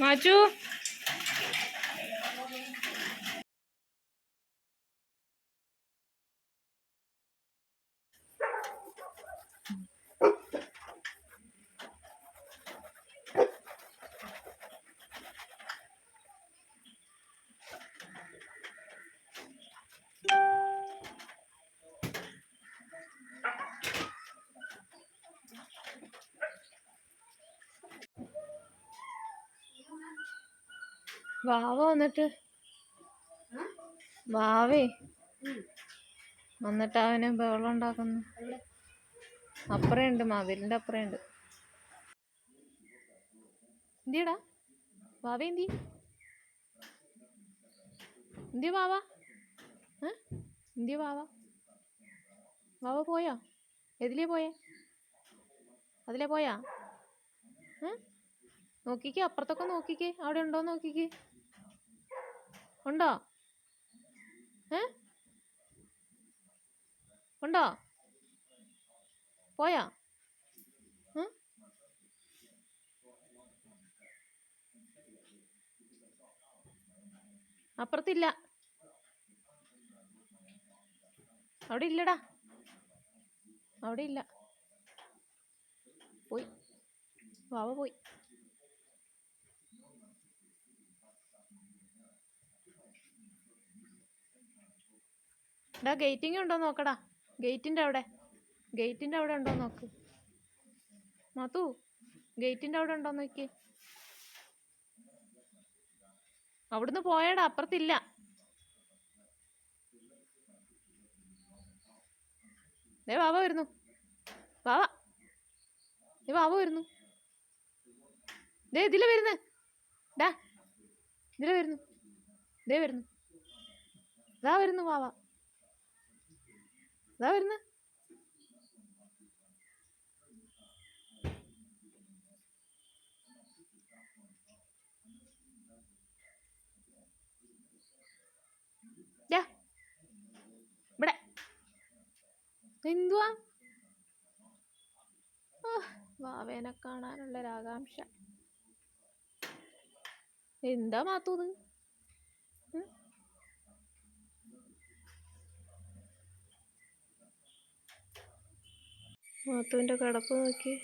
વાંચું വാവ വന്നിട്ട്. വാവേ. വന്നിട്ട് അവന് ബഹളം ഉണ്ടാക്കുന്നു. അപ്പറയുണ്ട് മതിലിന്റെ അപ്പറയുണ്ട്. എന്തിയടാ? വാവ എന്തി? എന്തി വാവ? എന്തി വാവ? വാവ പോയോ? എതിലേ പോയേ? അതിലേ പോയാ? നോക്കിക്കേ അപ്പുറത്തൊക്കെ നോക്കിക്കേ അവിടെ ഉണ്ടോ നോക്കിക്കേ. ഉണ്ടോ? ഏ? ഉണ്ടോ? പോയാ? അപ്പുറത്തില്ല. അവിടെ ഇല്ലടാ. അവിടെ ഇല്ല. പോയി. വാവ പോയി. എടാ ഗേറ്റിംഗ് ഉണ്ടോ നോക്കടാ. ഗേറ്റിന്റെ അവിടെ. ഗേറ്റിന്റെ അവിടെ ഉണ്ടോ നോക്ക്. മാത്തു ഗേറ്റിന്റെ അവിടെ ഉണ്ടോ നോക്കി അവിടുന്ന് പോയടാ അപ്പുറത്തില്ല. ദേ വാവ വരുന്നു. വാവ. ദേ വാവ വരുന്നു. ദേ ഇതിലെ വരുന്നു. ഡാ ഇതിലെ വരുന്നു. ദേ വരുന്നു. ഇതാ വരുന്നു വാവ. ഇതാ വരുന്ന. ഇവിടെ. എന്തുവാ? വാവേനെ കാണാനുള്ളൊരാകാംക്ഷ എന്താ മാത്തൂത്? മാത്തുവിന്റെ കിടപ്പ് നോക്കി.